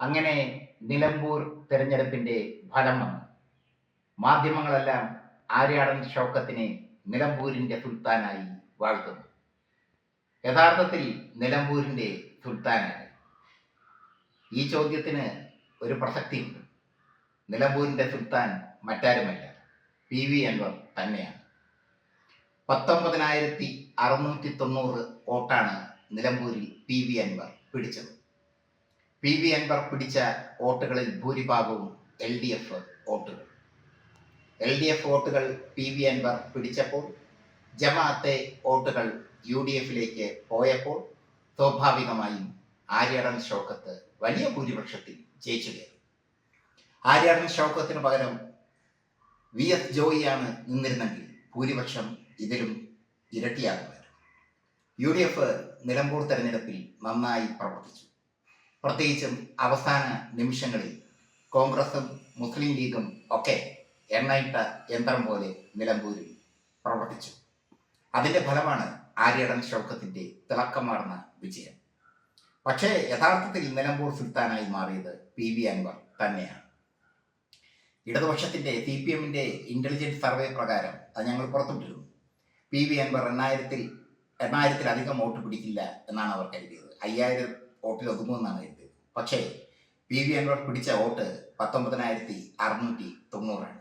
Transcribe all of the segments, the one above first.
അങ്ങനെ നിലമ്പൂർ തെരഞ്ഞെടുപ്പിന്റെ ഫലം വന്നു. മാധ്യമങ്ങളെല്ലാം ആര്യാടൻ ഷൗക്കത്തിനെ നിലമ്പൂരിന്റെ സുൽത്താനായി വാഴ്ത്തുന്നു. യഥാർത്ഥത്തിൽ നിലമ്പൂരിന്റെ സുൽത്താനാണ്. ഈ ചോദ്യത്തിന് ഒരു പ്രസക്തിയുണ്ട്. നിലമ്പൂരിന്റെ സുൽത്താൻ മറ്റാരുമല്ല. പി വി അൻവർ തന്നെയാണ്. പത്തൊമ്പതിനായിരത്തി അറുന്നൂറ്റി തൊണ്ണൂറ് വോട്ടാണ് നിലമ്പൂരിൽ പി വി അൻവർ പിടിച്ചത്. പി വി അൻവർ പിടിച്ച വോട്ടുകളിൽ ഭൂരിഭാഗവും എൽ ഡി എഫ് വോട്ടുകൾ എൽ ഡി എഫ് വോട്ടുകൾ പി വി അൻവർ പിടിച്ചപ്പോൾ ജമാഅത്തെ വോട്ടുകൾ യു ഡി എഫിലേക്ക് പോയപ്പോൾ സ്വാഭാവികമായും ആര്യാടൻ ഷൗക്കത്ത് വലിയ ഭൂരിപക്ഷത്തിൽ ജയിച്ചു കയറി. ആര്യാടൻ ഷൗക്കത്തിന് പകരം വി എസ് ജോയിയാണ് നിന്നിരുന്നെങ്കിൽ ഭൂരിപക്ഷം ഇതിലും ഇരട്ടിയാകുമായിരുന്നു. യു ഡി എഫ് നിലമ്പൂർ തെരഞ്ഞെടുപ്പിൽ നന്നായി പ്രവർത്തിച്ചു. പ്രത്യേകിച്ചും അവസാന നിമിഷങ്ങളിൽ കോൺഗ്രസും മുസ്ലിം ലീഗും ഒക്കെ എണ്ണയിട്ട യന്ത്രം പോലെ നിലമ്പൂരിൽ പ്രവർത്തിച്ചു. അതിന്റെ ഫലമാണ് ആര്യടൻ ഷൗക്കത്തിന്റെ തിളക്കമാർന്ന വിജയം. പക്ഷേ യഥാർത്ഥത്തിൽ നിലമ്പൂർ സുൽത്താനായി മാറിയത് പി വി അൻവർ തന്നെയാണ്. ഇടതുപക്ഷത്തിന്റെ സി പി എമ്മിന്റെ ഇന്റലിജൻസ് സർവേ പ്രകാരം അത് ഞങ്ങൾ പുറത്തുവിട്ടിരുന്നു. പി വി അൻവർ എണ്ണായിരത്തിൽ എണ്ണായിരത്തിലധികം വോട്ട് പിടിക്കില്ല എന്നാണ് അവർ കരുതിയത്. അയ്യായിരം വോട്ടിൽ ഒതുങ്ങുമെന്നാണ് കരുതിയത്. പക്ഷേ പി വി അൻവർ പിടിച്ച വോട്ട് പത്തൊമ്പതിനായിരത്തി അറുന്നൂറ്റി തൊണ്ണൂറാണ്.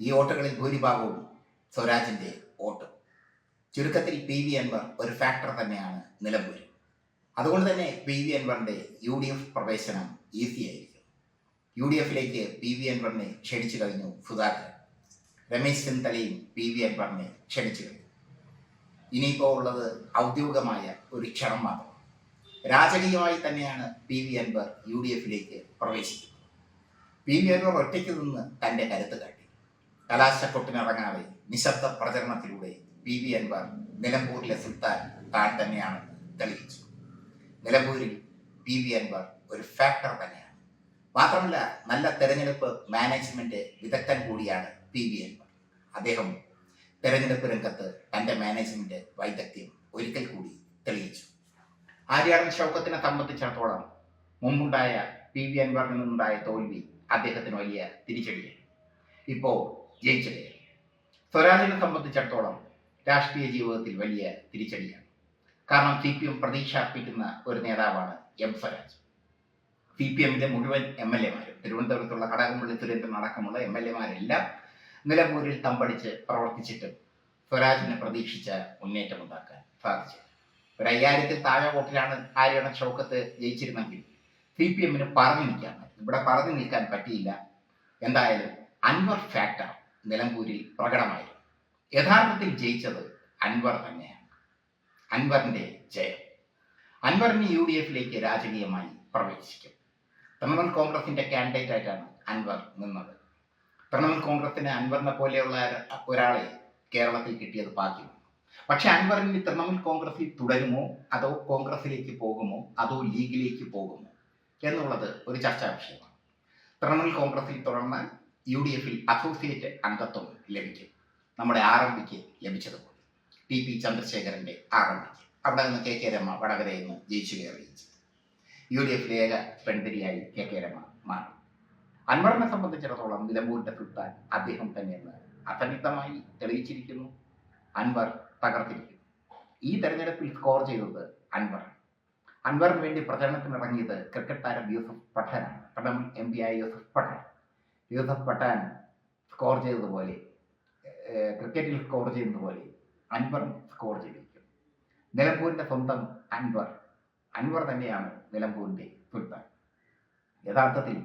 ഈ വോട്ടുകളിൽ ഭൂരിഭാഗവും സ്വരാജിന്റെ വോട്ട്. ചുരുക്കത്തിൽ പി വി അൻവർ ഒരു ഫാക്ടർ തന്നെയാണ് നിലമ്പൂരിൽ അതുകൊണ്ട് തന്നെ പി വി അൻവറിന്റെ യു ഡി എഫ് പ്രവേശനം ഈസി ആയിരിക്കും. യു ഡി എഫിലേക്ക് പി വി അൻവറിനെ ക്ഷണിച്ചു കഴിഞ്ഞു സുധാകരൻ. രമേശ് ചെന്നിത്തലയും പി വി അൻവറിനെ ക്ഷണിച്ചു കഴിഞ്ഞു. ഇനിയിപ്പോൾ ഉള്ളത് ഔദ്യോഗികമായ ഒരു ക്ഷണം മാത്രം. രാജകീയമായി തന്നെയാണ് P V Anwar U D എഫിലേക്ക് പ്രവേശിക്കുന്നത്. പി വി അൻവർ ഒറ്റയ്ക്ക് നിന്ന് തന്റെ കരുത്ത് കാട്ടി. കലാശക്കൊട്ടിനിറങ്ങാതെ നിശബ്ദ പ്രചരണത്തിലൂടെ പി വി അൻവർ നിലമ്പൂരിലെ സുൽത്താൻ താൻ തന്നെയാണ് തെളിയിച്ചു നിലമ്പൂരിൽ പി വി അൻവർ ഒരു ഫാക്ടർ തന്നെയാണ്. മാത്രമല്ല നല്ല തെരഞ്ഞെടുപ്പ് മാനേജ്മെന്റ് വിദഗ്ധൻ കൂടിയാണ് പി വി അൻവർ. അദ്ദേഹം തെരഞ്ഞെടുപ്പ് രംഗത്ത് തന്റെ മാനേജ്മെന്റ് വൈദഗ്ധ്യം ഒരിക്കൽ കൂടി തെളിയിച്ചു. ആര്യാടൻ ഷൗക്കത്തിനെ സംബന്ധിച്ചിടത്തോളം മുമ്പുണ്ടായ പി വി അൻവറിൽ നിന്നുണ്ടായ തോൽവി അദ്ദേഹത്തിന് വലിയ തിരിച്ചടിയായി. ഇപ്പോൾ ജയിച്ചത് സ്വരാജിനെ സംബന്ധിച്ചിടത്തോളം രാഷ്ട്രീയ ജീവിതത്തിൽ വലിയ തിരിച്ചടിയാണ്. കാരണം സി പി എം പ്രതീക്ഷ അർപ്പിക്കുന്ന ഒരു നേതാവാണ് എം സ്വരാജ്. സി പി എമ്മിന്റെ മുഴുവൻ എം എൽ എമാരും തിരുവനന്തപുരത്തുള്ള കടകംപള്ളി സുരേന്ദ്രൻ അടക്കമുള്ള എം എൽ എമാരെല്ലാം നിലമ്പൂരിൽ തമ്പടിച്ച് പ്രവർത്തിച്ചിട്ടും സ്വരാജിനെ പ്രതീക്ഷിച്ച മുന്നേറ്റമുണ്ടാക്കാൻ സാധിച്ചു ഒരു അയ്യായിരത്തിൽ താഴെ വോട്ടിലാണ് ആര്യണ ഷൗക്കത്ത് ജയിച്ചിരുന്നെങ്കിൽ സി പി എമ്മിന് പറഞ്ഞു നിൽക്കാൻ ഇവിടെ പറഞ്ഞു നിൽക്കാൻ പറ്റിയില്ല. എന്തായാലും അൻവർ ഫാക്ടർ നിലമ്പൂരിൽ പ്രകടമായിരുന്നു. യഥാർത്ഥത്തിൽ ജയിച്ചത് അൻവർ തന്നെയാണ്. അൻവറിന്റെ ജയം. അൻവറിന് യു ഡി എഫിലേക്ക് രാജകീയമായി പ്രവേശിക്കും. തൃണമൂൽ കോൺഗ്രസിന്റെ കാൻഡിഡേറ്റ് ആയിട്ടാണ് അൻവർ നിന്നത്. തൃണമൂൽ കോൺഗ്രസിന് അൻവറിനെ പോലെയുള്ള ഒരാളെ കേരളത്തിൽ കിട്ടിയത് ഭാഗ്യമാണ്. പക്ഷെ അൻവറിന് തൃണമൂൽ കോൺഗ്രസിൽ തുടരുമോ? അതോ കോൺഗ്രസിലേക്ക് പോകുമോ? അതോ ലീഗിലേക്ക് പോകുമോ? എന്നുള്ളത് ഒരു ചർച്ചാ വിഷയമാണ്. തൃണമൂൽ കോൺഗ്രസിൽ തുടർന്ന് യു ഡി എഫിൽ അസോസിയേറ്റ് അംഗത്വം ലഭിക്കും. നമ്മുടെ ആർ എം പിക്ക് ലഭിച്ചതുപോലെ. ടി പി ചന്ദ്രശേഖരന്റെ ആർ എം പിക്ക്. അവിടെ നിന്ന് കെ കെ രമ വടകരയിൽ നിന്ന് ജയിച്ചു കയറുകയും ചെയ്തു യു ഡി എഫിലെ ഏക പെൺതിരിയായി കെ കെ രമ മാറി. അൻവറിനെ സംബന്ധിച്ചിടത്തോളം നിലമ്പൂരിന്റെ സുൽത്താൻ അദ്ദേഹം തന്നെയെന്ന് അസന്നിഗ്ധമായി തെളിയിച്ചിരിക്കുന്നു. അൻവർ തകർത്തിരിക്കുന്നു. ഈ തെരഞ്ഞെടുപ്പിൽ സ്കോർ ചെയ്തത് അൻവർ. അൻവറിന് വേണ്ടി പ്രചരണത്തിനിറങ്ങിയത് ക്രിക്കറ്റ് താരം യൂസഫ് പഠാനാണ് പഠനം എം പി ആയ യൂസഫ് പഠാൻ. യൂസഫ് പഠാൻ സ്കോർ ചെയ്തതുപോലെ ക്രിക്കറ്റിൽ സ്കോർ ചെയ്യുന്നതുപോലെ അൻവർ സ്കോർ ചെയ്തിരിക്കും നിലമ്പൂരിന്റെ സ്വന്തം അൻവർ. അൻവർ തന്നെയാണ് നിലമ്പൂരിന്റെ സുൽത്താൻ യഥാർത്ഥത്തിൽ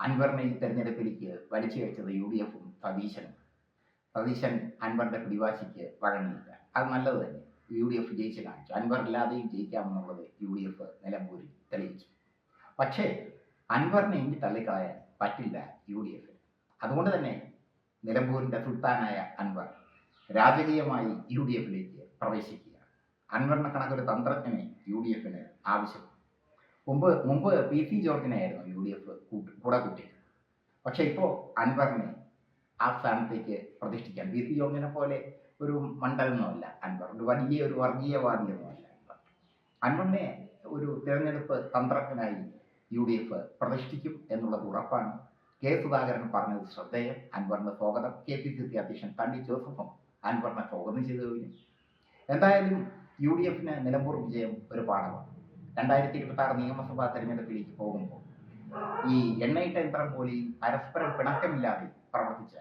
അൻവറിനെ ഈ തെരഞ്ഞെടുപ്പിലേക്ക് വലിച്ചു വെച്ചത് യു ഡി എഫും സതീശനും. സതീശൻ അൻവറിന്റെ പിടിവാശിക്ക് വഴങ്ങിയില്ല. അത് നല്ലത് തന്നെ. യു ഡി എഫ് ജയിച്ച് കാണിച്ചു. അൻവർ ഇല്ലാതെയും ജയിക്കാമെന്നുള്ളത് യു ഡി എഫ് നിലമ്പൂരിൽ തെളിയിച്ചു. പക്ഷേ അൻവറിനെ ഇനി തള്ളിക്കളയാൻ പറ്റില്ല യു ഡി എഫിന് അതുകൊണ്ട് തന്നെ നിലമ്പൂരിന്റെ സുൽത്താനായ അൻവർ രാജകീയമായി യു ഡി എഫിലേക്ക് പ്രവേശിക്കുക അൻവറിനെ കണക്കൊരു തന്ത്രജ്ഞനെ യു ഡി എഫിന് ആവശ്യം മുമ്പ് മുമ്പ് പി സി ജോർജിനെയായിരുന്നു യു ഡി എഫ് കൂടെ കൂട്ടിയത്. പക്ഷെ ഇപ്പോൾ അൻവറിനെ ആ സ്ഥാനത്തേക്ക് പ്രതിഷ്ഠിക്കാം പി സി ജോർജിനെ പോലെ ഒരു മണ്ഡലമൊന്നുമല്ല അൻവർ ഒരു വലിയ ഒരു വർഗീയവാദിയൊന്നുമല്ല അൻവറിനെ ഒരു തിരഞ്ഞെടുപ്പ് തന്ത്രജ്ഞനായി യു ഡി എഫ് പ്രതിഷ്ഠിക്കും എന്നുള്ളത് ഉറപ്പാണ്. കെ സുധാകരൻ പറഞ്ഞത് ശ്രദ്ധേയം. അൻവറിന് സ്വാഗതം. കെ പി സി സി അധ്യക്ഷൻ തണ്ടി ജോസഫും അൻവറിനെ സ്വാഗതം ചെയ്തു കഴിഞ്ഞു. എന്തായാലും യു ഡി എഫിന് നിലമ്പൂർ വിജയം ഒരു പാഠമാണ്. രണ്ടായിരത്തി ഇരുപത്തി ആറ് നിയമസഭാ തെരഞ്ഞെടുപ്പിലേക്ക് പോകുമ്പോൾ ഈ എണ്ണയിട്ട യന്ത്രം പോലെ പരസ്പരം പിണക്കമില്ലാതെ പ്രവർത്തിച്ച്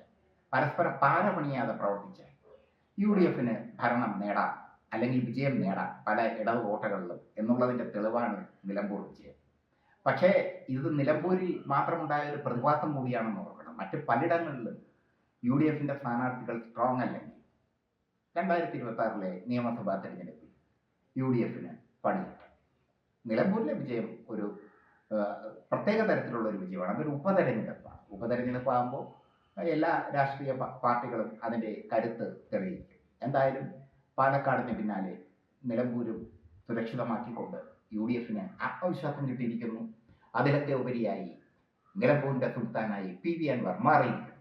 പരസ്പരം പാരപണിയാതെ പ്രവർത്തിച്ചാൽ യു ഡി എഫിന് ഭരണം നേടാം അല്ലെങ്കിൽ വിജയം നേടാം പല ഇടത് കോട്ടകളിലും എന്നുള്ളതിന്റെ തെളിവാണ് നിലമ്പൂർ വിജയം. പക്ഷേ ഇത് നിലമ്പൂരിൽ മാത്രമുണ്ടായ ഒരു പ്രതിഭാസം കൂടിയാണെന്ന് ഓർക്കണം. മറ്റ് പലയിടങ്ങളിലും യു ഡി എഫിന്റെ സ്ഥാനാർത്ഥികൾ സ്ട്രോങ് അല്ലെങ്കിൽ രണ്ടായിരത്തി ഇരുപത്തി ആറിലെ നിയമസഭാ തെരഞ്ഞെടുപ്പിൽ യു ഡി എഫിന് പണിയിട്ടു നിലമ്പൂരിലെ വിജയം ഒരു പ്രത്യേക തരത്തിലുള്ള ഒരു വിജയമാണ്. അതൊരു ഉപതെരഞ്ഞെടുപ്പാണ്. ഉപതെരഞ്ഞെടുപ്പ് ആകുമ്പോൾ എല്ലാ രാഷ്ട്രീയ പാർട്ടികളും അതിന്റെ കരുത്ത് തെളിയിക്കും. എന്തായാലും പാലക്കാടിന് പിന്നാലെ നിലമ്പൂരും സുരക്ഷിതമാക്കിക്കൊണ്ട് യു ഡി എഫിന് ആത്മവിശ്വാസം കിട്ടിയിരിക്കുന്നു. അതിലൊക്കെ ഉപരിയായി നിലമ്പൂരിന്റെ സുൽത്താനായി പി വി അൻവർ മാറിയിരിക്കുന്നു.